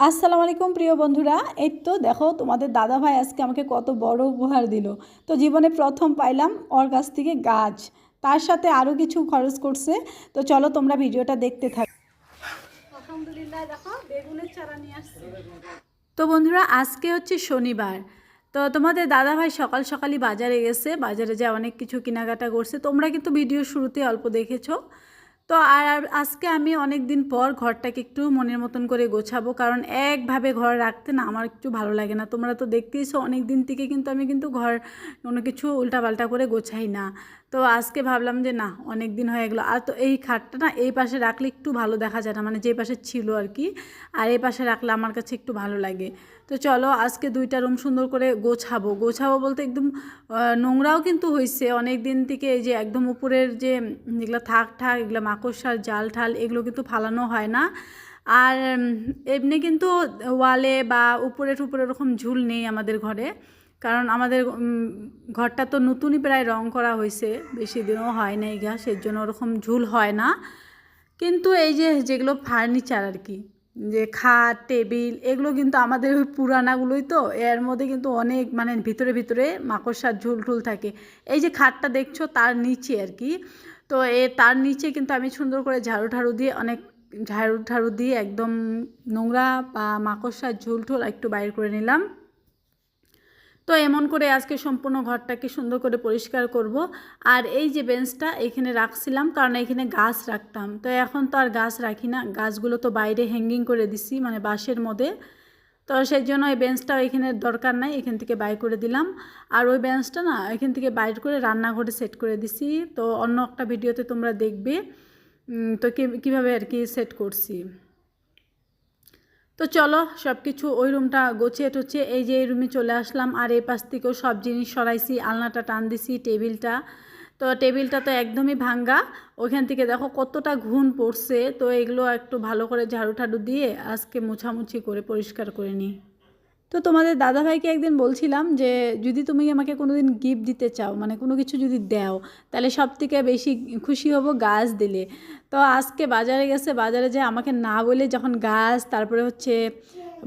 আসসালামু আলাইকুম প্রিয় বন্ধুরা। এই তো দেখো তোমাদের দাদা ভাই আজকে আমাকে কত বড় উপহার দিল। তো জীবনে প্রথম পাইলাম ওর কাছ থেকে গাছ। তার সাথে আরও কিছু খরচ করছে। তো চলো তোমরা ভিডিওটা দেখতে থাকো। আলহামদুলিল্লাহ দেখো বেগুনের চারা নিয়ে আসছে। তো বন্ধুরা আজকে হচ্ছে শনিবার। তো তোমাদের দাদা ভাই সকাল সকালই বাজারে গেছে। বাজারে যা অনেক কিছু কেনাকাটা করছে। তোমরা কিন্তু ভিডিও শুরুতে অল্প দেখেছ। তো আর আজকে আমি অনেক দিন পর ঘরটাকে একটু মনের মতন করে গোছাবো, কারণ একভাবে ঘর রাখতে না আমার একটু ভালো লাগে না। তোমরা তো দেখতেইছো অনেক দিন থেকে কিন্তু আমি কিন্তু ঘর কোনো কিছু উল্টাপাল্টা করে গোছাই না। তো আজকে ভাবলাম যে না অনেক দিন হয়ে গেলো। আর তো এই খাটটা না এই পাশে রাখলে একটু ভালো দেখা যায় না মানে যে পাশে ছিল আর কি, আর এই পাশে রাখলে আমার কাছে একটু ভালো লাগে। তো চলো আজকে দুইটা রুম সুন্দর করে গোছাবো। গোছাবো বলতে একদম নোংরাও কিন্তু হয়েছে অনেক দিন থেকে এই যে একদম উপরের যে যেগুলো থাক ঠাক এগুলো মাকড়সার জাল ঠাল এগুলো কিন্তু ফালানো হয় না। আর এমনি কিন্তু ওয়ালে বা উপরে টুপরে ওরকম ঝুল নেই আমাদের ঘরে। কারণ আমাদের ঘরটা তো নতুনই প্রায় রং করা হয়েছে বেশি দিনও হয় না এই গাছ এর জন্য ওরকম ঝুল হয় না। কিন্তু এই যে যেগুলো ফার্নিচার আর কি যে খাট, টেবিল এগুলো কিন্তু আমাদের ওই পুরানাগুলোই তো। এর মধ্যে কিন্তু অনেক মানে ভিতরে ভিতরে মাকড়সার ঝুল টুল থাকে। এই যে খাটটা দেখছ তার নিচে আর কি। তো এ তার নিচে কিন্তু আমি সুন্দর করে ঝাড়ু ঠাড়ু দিয়ে অনেক ঝাড়ু ঠাড়ু দিয়ে একদম নোংরা বা মাকড়সার ঝুল টুল একটু বাইর করে নিলাম। তো এমন করে আজকে সম্পূর্ণ ঘরটাকে সুন্দর করে পরিষ্কার করব। আর এই যে বেঞ্চটা এখানে রাখছিলাম, কারণ এখানে গাছ রাখতাম। তো এখন তো আর গাছ রাখি না, গাছগুলো তো বাইরে হ্যাঙ্গিং করে দিছি মানে বাঁশের মধ্যে। তো সেই জন্য এই বেঞ্চটাও এখানে দরকার নাই, এখান থেকে বাই করে দিলাম। আর ওই বেঞ্চটা না, এখান থেকে বাইর করে রান্নাঘরে সেট করে দিছি। তো অন্য একটা ভিডিওতে তোমরা দেখবে তো কীভাবে আর কি সেট করছি। তো চলো সব কিছু ওই রুমটা গোছিয়ে টোছে এই যে এই রুমে চলে আসলাম আর এই পাশ থেকেও সব জিনিস সরাইছি, আলনাটা টান দিছি, টেবিলটা। তো টেবিলটা তো একদমই ভাঙ্গা। ওইখান থেকে দেখো কতটা ঘুণ পড়ছে। তো এগুলো একটু ভালো করে ঝাড়ু ঠাড়ু দিয়ে আজকে মুছামুছি করে পরিষ্কার করে নিই। তো তোমাদের দাদাভাইকে একদিন বলছিলাম যে, যদি তুমি আমাকে কোনো দিন গিফট দিতে চাও মানে কোনো কিছু যদি দাও, তাহলে সব থেকে বেশি খুশি হব গাছ দিলে। তো আজকে বাজারে গেছে, বাজারে যে আমাকে না বলে যখন গাছ, তারপরে হচ্ছে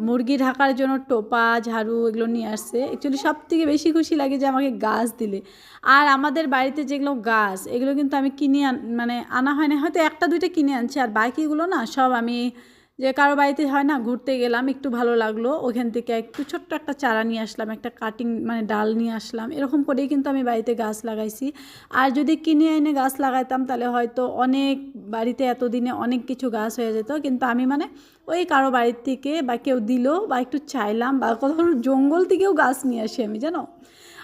মুরগি ঢাকার জন্য টোপা, ঝাড়ু এগুলো নিয়ে আসছে অ্যাকচুয়ালি সব থেকে বেশি খুশি লাগে যে আমাকে গাছ দিলে। আর আমাদের বাড়িতে যেগুলো গাছ, এগুলো কিন্তু আমি কিনে আন মানে আনা হয় না হয়তো একটা দুইটা কিনে আনছি, আর বাকিগুলো না সব আমি যে কারও বাড়িতে হয় না, ঘুরতে গেলাম, একটু ভালো লাগল, ওখান থেকে একটু ছোট্ট একটা চারা নিয়ে আসলাম, একটা কাটিং মানে ডাল নিয়ে আসলাম, এরকম করেই কিন্তু আমি বাড়িতে গাছ লাগাইছি। আর যদি কিনে এনে গাছ লাগাইতাম, তাহলে হয়তো অনেক বাড়িতে এতদিনে অনেক কিছু গাছ হয়ে যেত, কিন্তু আমি মানে ওই কারও বাড়ির থেকে বা কেউ দিল বা একটু চাইলাম বা কোথাও জঙ্গল থেকেও গাছ নিয়ে আসি আমি, জানো?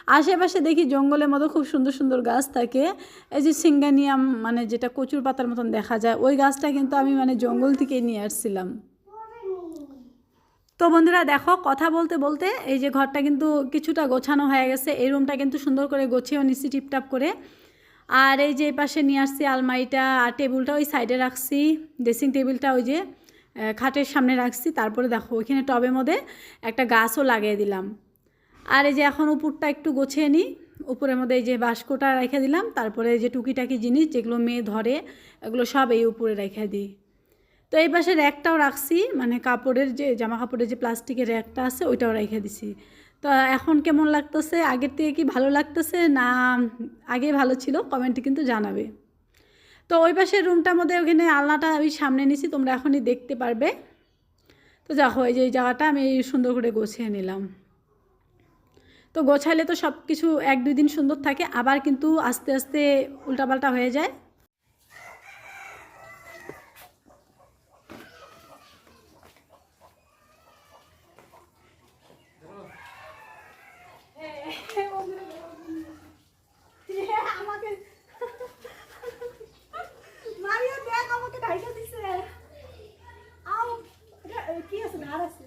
আশেপাশে দেখি জঙ্গলের মতো খুব সুন্দর সুন্দর গাছ থাকে। এই যে সিঙ্গানিয়াম মানে যেটা কচুর পাতার মতন দেখা যায়, ওই গাছটা কিন্তু আমি মানে জঙ্গল থেকেই নিয়ে আসছিলাম। তো বন্ধুরা দেখো, কথা বলতে বলতে এই যে ঘরটা কিন্তু কিছুটা গোছানো হয়ে গেছে। এই রুমটা কিন্তু সুন্দর করে গোছিয়েও নিচ্ছি টিপটাপ করে। আর এই যে পাশে নিয়ে আসছি আলমারিটা, আর টেবিলটা ওই সাইডে রাখছি। ড্রেসিং টেবিলটা ওই যে খাটের সামনে রাখছি। তারপরে দেখো, ওইখানে টবের মধ্যে একটা গাছও লাগিয়ে দিলাম। আর এই যে এখন উপরটা একটু গোছিয়ে নিই। উপরের মধ্যে এই যে বাস্কটা রেখে দিলাম, তারপরে যে টুকিটাকি জিনিস যেগুলো মেয়ে ধরে, এগুলো সব এই উপরে রেখে দিই। তো এই পাশে র্যাকটাও রাখছি মানে কাপড়ের যে, জামা কাপড়ের যে প্লাস্টিকের র্যাকটা আছে, ওইটাও রেখে দিছি। তো এখন কেমন লাগতেছে? আগের থেকে কি ভালো লাগতেছে? না, আগে ভালো ছিল কমেন্টে কিন্তু জানাবে। তো ওই পাশের রুমটার মধ্যে ওখানে আলনাটা আমি সামনে নিছি, তোমরা এখনই দেখতে পারবে। তো যা হয় যে এই জায়গাটা আমি সুন্দর করে গোছিয়ে নিলাম। তো গোছাইলে তো সব কিছু এক দুই দিন সুন্দর থাকে আবার কিন্তু আস্তে আস্তে উল্টাপাল্টা হয়ে যায়। এটা, কি আছে? না আছে?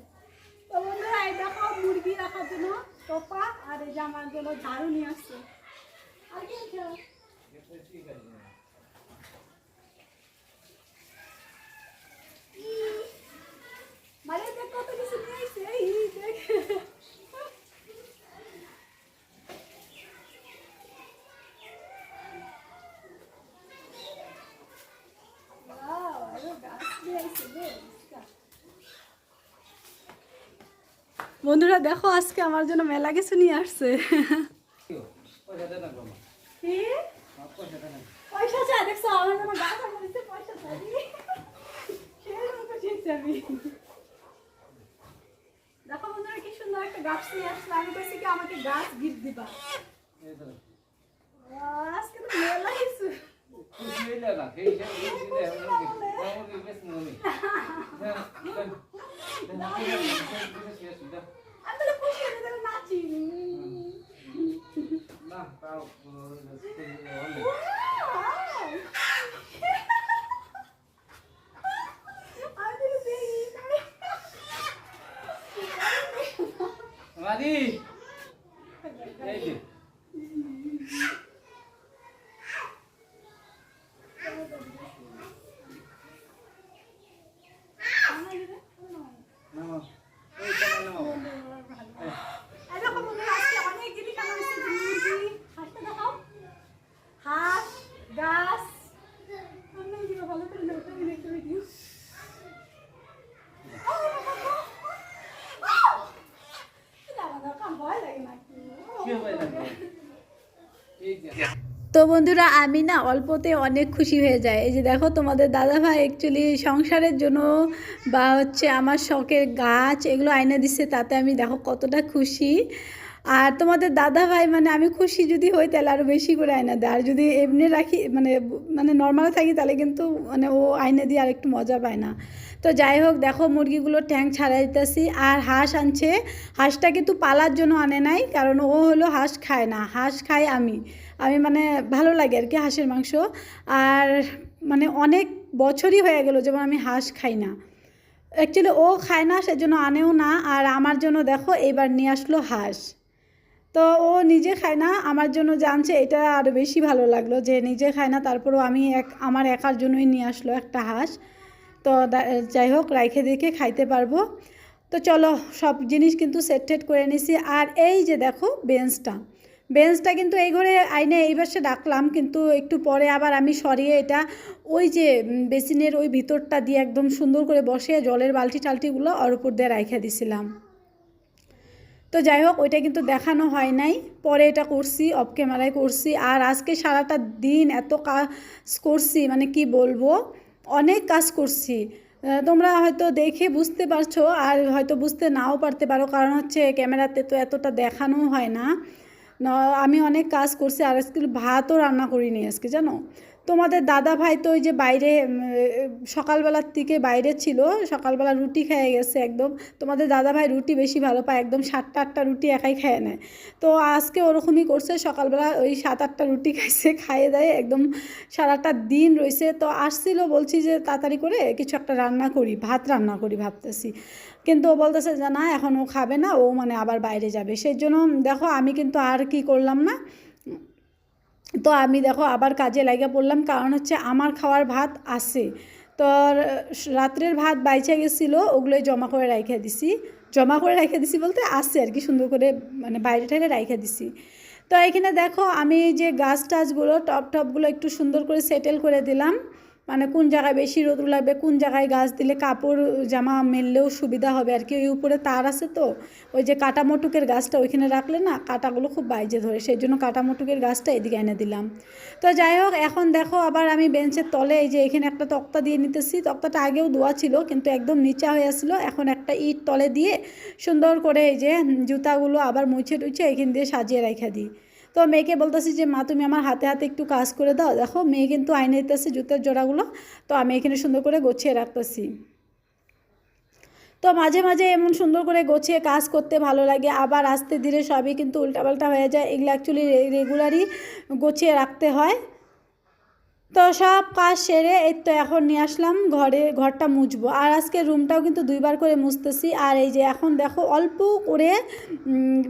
তো বন্ধুরা দেখো মুরগি রাখার জন্য টোপা এই যে আমার জন্য ঝাড়ু নিয়ে আসছে আর কি আছে মারিয়া দেখ কত কিছু নিয়ে আসছে এই দেখ Wow, আরও গাছ নিয়ে আসছে রে বন্ধুরা, দেখো আজকে আমার জন্য মেলা কিছু নিয়ে আসছে। দেখো বন্ধুরা, কি সুন্দর একটা গাছ নিয়ে আসছে আমি কইছি কি, আমাকে গাছ গিফট দিবা। আজকে তো মেলা কিছু। আমি তাহলে খুশি হয়ে তাহলে নাচি আমি তাহলে দেখি মাদি এই যে নামো এই চলো নামো এই দেখো বন্ধুরা, আজকে অনেক জিনিস আমার এসেছে, মুরগি, হাঁসটা দেখাও। হাঁস, গাছ। আমি এগুলো ভালো করে নোটটা দিয়ে দেখতে পারি। ও, ও, দাঁড়া, দাঁড়া, কাম ভয় লাগে নাকি? কি হবে না এই যে তো বন্ধুরা, আমি না অল্পতে অনেক খুশি হয়ে যায় এই যে দেখো, তোমাদের দাদা ভাই অ্যাকচুয়ালি সংসারের জন্য বা হচ্ছে আমার শখের গাছ এগুলো আইনে দিচ্ছে তাতে আমি দেখো কতটা খুশি। আর তোমাদের দাদা ভাই মানে আমি খুশি যদি হই তাহলে আরও বেশি করে আয়না দেয়। আর যদি এমনি রাখি মানে মানে নর্মাল থাকি তাহলে কিন্তু মানে ও আয়না দিয়ে আর একটু মজা পায় না। তো যাই হোক, দেখো মুরগিগুলো ট্যাঙ্ক ছাড়াই দিতেছি। আর হাঁস আনছে। হাঁসটা কিন্তু পালার জন্য আনে নাই, কারণ ও হলো হাঁস খায় না। হাঁস খাই আমি। আমি মানে ভালো লাগে আর কি হাঁসের মাংস। আর মানে অনেক বছরই হয়ে গেল যেমন আমি হাঁস খাই না। অ্যাকচুয়ালি ও খায় না, সেজন্য আনেও না। আর আমার জন্য দেখো এবার নিয়ে আসলো হাঁস। তো ও নিজে খায় না, আমার জন্য জানছে, এটা আরও বেশি ভালো লাগল যে নিজে খায় না, তারপরেও আমি এক, আমার একার জন্যই নিয়ে আসলো একটা হাঁস। তো যাই হোক, রাইখে দেখে খাইতে পারব। তো চলো, সব জিনিস কিন্তু সেট টেট করে নিছি। আর এই যে দেখো, বেঞ্চটা। বেঞ্চটা কিন্তু এই ঘরে আইনে এই পাশে ডাকলাম কিন্তু একটু পরে আবার আমি সরিয়ে এটা ওই যে বেসিনের ওই ভিতরটা দিয়ে একদম সুন্দর করে বসে জলের বালতি টালতিগুলো ওর উপর দিয়ে রাইখে দিছিলাম। তো যাই হোক, ওইটা কিন্তু দেখানো হয় নাই। পরে এটা করছি অফ ক্যামেরায় করছি। আর আজকে সারাটা দিন এত কাজ করছি মানে কি বলব? অনেক কাজ করছি। তোমরা হয়তো দেখে বুঝতে পারছ, আর হয়তো বুঝতে নাও পারতে পারো, কারণ হচ্ছে ক্যামেরাতে তো এতটা দেখানো হয় না, আমি অনেক কাজ করছি, আর আজকে ভাতও রান্না করিনি আজকে, জানো? তোমাদের দাদা ভাই তো ওই যে বাইরে সকালবেলার থেকে বাইরে ছিল, সকালবেলা রুটি খেয়ে গেছে একদম। তোমাদের দাদা ভাই রুটি বেশি ভালো পায়, একদম সাতটা আটটা রুটি একাই খেয়ে নেয়। তো আজকে ওরকমই করছে, সকালবেলা ওই সাত আটটা রুটি খাইছে, খাইয়ে দেয়, একদম সারাটা দিন রয়েছে তো আসছিল, বলছি যে তাড়াতাড়ি করে কিছু একটা রান্না করি, ভাত রান্না করি ভাবতেছি। কিন্তু ও বলতেছে যে না, এখন ও খাবে না, ও মানে আবার বাইরে যাবে। সেই জন্য, দেখো আমি কিন্তু আর কি করলাম না তো আমি দেখো আবার কাজে লাগে পড়লাম, কারণ হচ্ছে আমার খাওয়ার ভাত আছে। তো রাত্রের ভাত বাইচা গেছিল, ওগুলোই জমা করে রেখে দিছি। জমা করে রেখে দিছি বলতে আসছে আর কি, সুন্দর করে মানে বাইরে ঠাইরে রেখে দিছি। তো এখানে দেখো আমি যে গাছ টাছগুলো, টপ টপগুলো একটু সুন্দর করে সেটেল করে দিলাম। মানে কোন জায়গায় বেশি রোদ লাগবে, কোন জায়গায় গাছ দিলে কাপড়, জামা মেললেও সুবিধা হবে। আর কি ওই উপরে তার আছে তো, ওই যে কাটা মটুকের গাছটা ওইখানে রাখলে না কাটাগুলো খুব বাইজে ধরে, সেই জন্য কাটা মটুকের গাছটা এদিকে এনে দিলাম। তো যাই হোক, এখন দেখো আবার আমি বেঞ্চের তলে এই যে এখানে একটা তক্তা দিয়ে নিতেছি। তক্তাটা আগেও দোয়া ছিল, কিন্তু একদম নিচা হয়ে আসলো। এখন একটা ইট তলে দিয়ে সুন্দর করে এই যে জুতাগুলো আবার মুছে টুছে এখান দিয়ে সাজিয়ে রেখে দিই। তো মেয়েকে বলতেছি যে, মা, তুমি আমার হাতে হাতে একটু কাজ করে দাও। দেখো, মেয়ে কিন্তু আইনে দিতেছে জুতের জোড়াগুলো। তো আমি এখানে সুন্দর করে গুছিয়ে রাখতেছি। তো মাঝে মাঝে এমন সুন্দর করে গোছিয়ে কাজ করতে ভালো লাগে। আবার আস্তে ধীরে সবই কিন্তু উল্টাপাল্টা হয়ে যায়। এগুলো অ্যাকচুয়ালি রেগুলারই গোছিয়ে রাখতে হয়। তো সব কাজ সেরে এই তো এখন নিয়ে আসলাম। ঘরে, ঘরটা মুছবো। আর আজকে রুমটাও কিন্তু দুইবার করে মুছতেছি। আর এই যে এখন দেখো, অল্প করে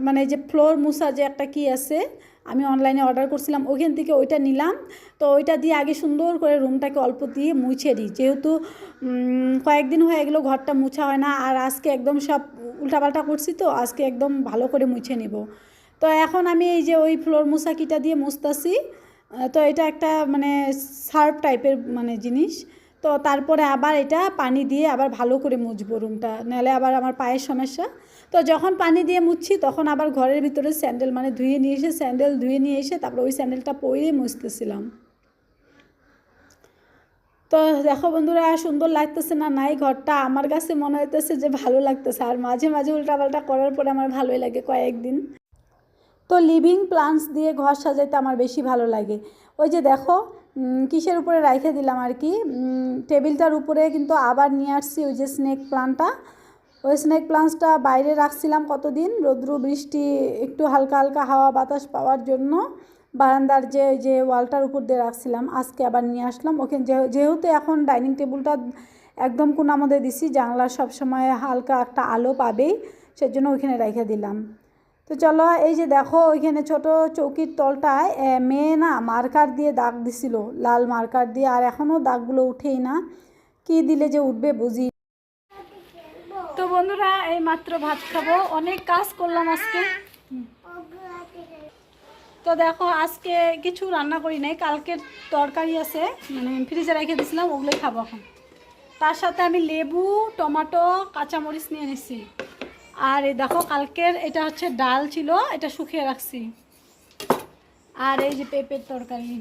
মানে যে ফ্লোর মুছা যে একটা কি আছে আমি অনলাইনে অর্ডার করছিলাম ওইখান থেকে ওইটা নিলাম। তো ওইটা দিয়ে আগে সুন্দর করে রুমটাকে অল্প দিয়ে মুছে দিই। যেহেতু কয়েকদিন হয়ে গেলো ঘরটা মুছা হয় না, আর আজকে একদম সব উল্টাপাল্টা করছি তো, আজকে একদম ভালো করে মুছে নিব। তো এখন আমি এই যে ওই ফ্লোর মুছা কিটা দিয়ে মুছতাছি। তো এটা একটা মানে সার্ফ টাইপের মানে জিনিস। তো তারপরে আবার এটা পানি দিয়ে আবার ভালো করে মুছবো রুমটা নাহলে আবার আমার পায়ের সমস্যা। তো যখন পানি দিয়ে মুছছি, তখন আবার ঘরের ভিতরে স্যান্ডেল মানে ধুয়ে নিয়ে এসে, স্যান্ডেল ধুয়ে নিয়ে এসে তারপরে ওই স্যান্ডেলটা পরে মুছতেছিলাম। তো দেখো বন্ধুরা, সুন্দর লাগতেছে না নাই? ঘরটা আমার কাছে মনে হইতেছে যে ভালো লাগতেছে। আর মাঝে মাঝে উল্টাপাল্টা করার পরে আমার ভালোই লাগে কয়েকদিন। তো লিভিং প্লান্টস দিয়ে ঘর সাজাইতে আমার বেশি ভালো লাগে। ওই যে দেখো কিসের উপরে রাইখে দিলাম আর কি? টেবিলটার উপরে কিন্তু আবার নিয়ে আসছি ওই যে স্নেক প্লান্টটা ওই স্নেক প্লান্টসটা বাইরে রাখছিলাম কতদিন? রৌদ্র, বৃষ্টি, একটু হালকা হালকা হাওয়া বাতাস পাওয়ার জন্য। বারান্দার যে যে ওয়ালটার উপর দিয়ে রাখছিলাম। আজকে আবার নিয়ে আসলাম। ওখানে যেহেতু এখন ডাইনিং টেবিলটা একদম কোনার মধ্যে দিছি, জানলা সবসময় হালকা একটা আলো পাবেই, সেজন্য ওইখানে রেখে দিলাম। তো চলো, এই যে দেখো, ওইখানে ছোট চৌকির তলটায় মেয়ে না মার্কার দিয়ে দাগ দিছিল, লাল মার্কার দিয়ে, আর এখনও দাগগুলো উঠেই না। কি দিলে যে উঠবে বুঝি বন্ধুরা, এই মাত্র ভাত খাব। অনেক কাজ করলাম আজকে। তো দেখো, আজকে কিছু রান্না করি নাই। কালকের তরকারি আছে মানে ফ্রিজে রেখে দিয়েছিলাম, ওগুলোই খাব এখন। তার সাথে আমি লেবু, টমাটো, কাঁচামরিচ নিয়ে নিছি। আর এই দেখো, কালকের এটা হচ্ছে ডাল ছিল, এটা শুকিয়ে রাখছি। আর এই যে পেঁপের তরকারি,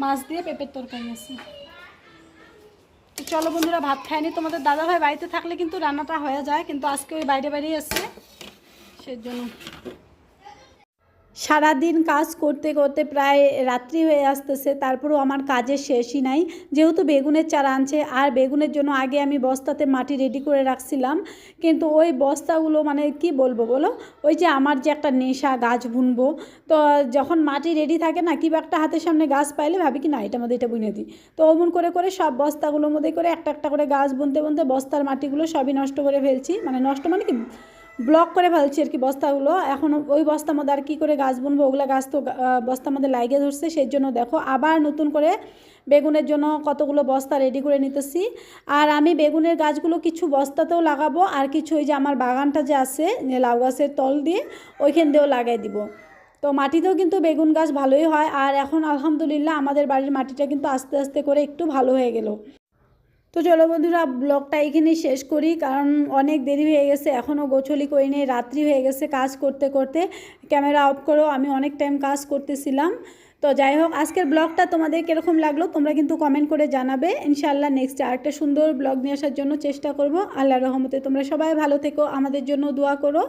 মাছ দিয়ে পেঁপের তরকারি আছে। চলো বন্ধুরা, ভাত খায়নি তোমাদের দাদাভাই বাড়িতে থাকলে কিন্তু রান্নাটা হয়ে যায়, কিন্তু আজকে ওই বাইরে বাইরেই সেই সেজন্য সারাদিন কাজ করতে করতে প্রায় রাত্রি হয়ে আসতেছে, তারপরেও আমার কাজের শেষই নাই। যেহেতু বেগুনের চারা আনছে, আর বেগুনের জন্য আগে আমি বস্তাতে মাটি রেডি করে রাখছিলাম। কিন্তু ওই বস্তাগুলো মানে কি বলব বলো? ওই যে আমার যে একটা নেশা গাছ বুনবো, তো যখন মাটি রেডি থাকে না কি বা একটা হাতের সামনে গাছ পাইলে ভাবি কি, না, এটা মধ্যে এটা বুনে দিই। তো অমন করে করে সব বস্তাগুলোর মধ্যে করে একটা একটা করে গাছ বুনতে বুনতে বস্তার মাটিগুলো সবই নষ্ট করে ফেলছি। মানে নষ্ট মানে কি? ব্লক করে ফেলছি আর কি বস্তাগুলো। এখন ওই বস্তার মধ্যে আর কী করে গাছ বুনবো, ওগুলো গাছ তো বস্তার মধ্যে লাগিয়ে ধরছে, সেই জন্য দেখো আবার নতুন করে বেগুনের জন্য কতগুলো বস্তা রেডি করে নিতেছি। আর আমি বেগুনের গাছগুলো কিছু বস্তাতেও লাগাবো, আর কিছু ওই যে আমার বাগানটা যে আছে লাউ গাছের তল দিয়ে, ওইখান দিয়েও লাগাই দিব। তো মাটিতেও কিন্তু বেগুন গাছ ভালোই হয়, আর এখন আলহামদুলিল্লাহ আমাদের বাড়ির মাটিটা কিন্তু আস্তে আস্তে করে একটু ভালো হয়ে গেল। তো চলো বন্ধুরা ব্লগটা এখানেই শেষ করি, কারণ অনেক দেরি হয়ে গেছে এখনও গোছলি করি নেই, রাত্রি হয়ে গেছে কাজ করতে করতে। ক্যামেরা অফ করো, আমি অনেক টাইম কাজ করতেছিলাম। তো যাই হোক, আজকের ব্লগটা তোমাদের কীরকম লাগল, তোমরা কিন্তু কমেন্ট করে জানাবে। ইনশাআল্লাহ নেক্সট আরেকটা সুন্দর ব্লগ নিয়ে আসার জন্য চেষ্টা করব। আল্লাহ রহমতে তোমরা সবাই ভালো থেকো, আমাদের জন্য দোয়া করো।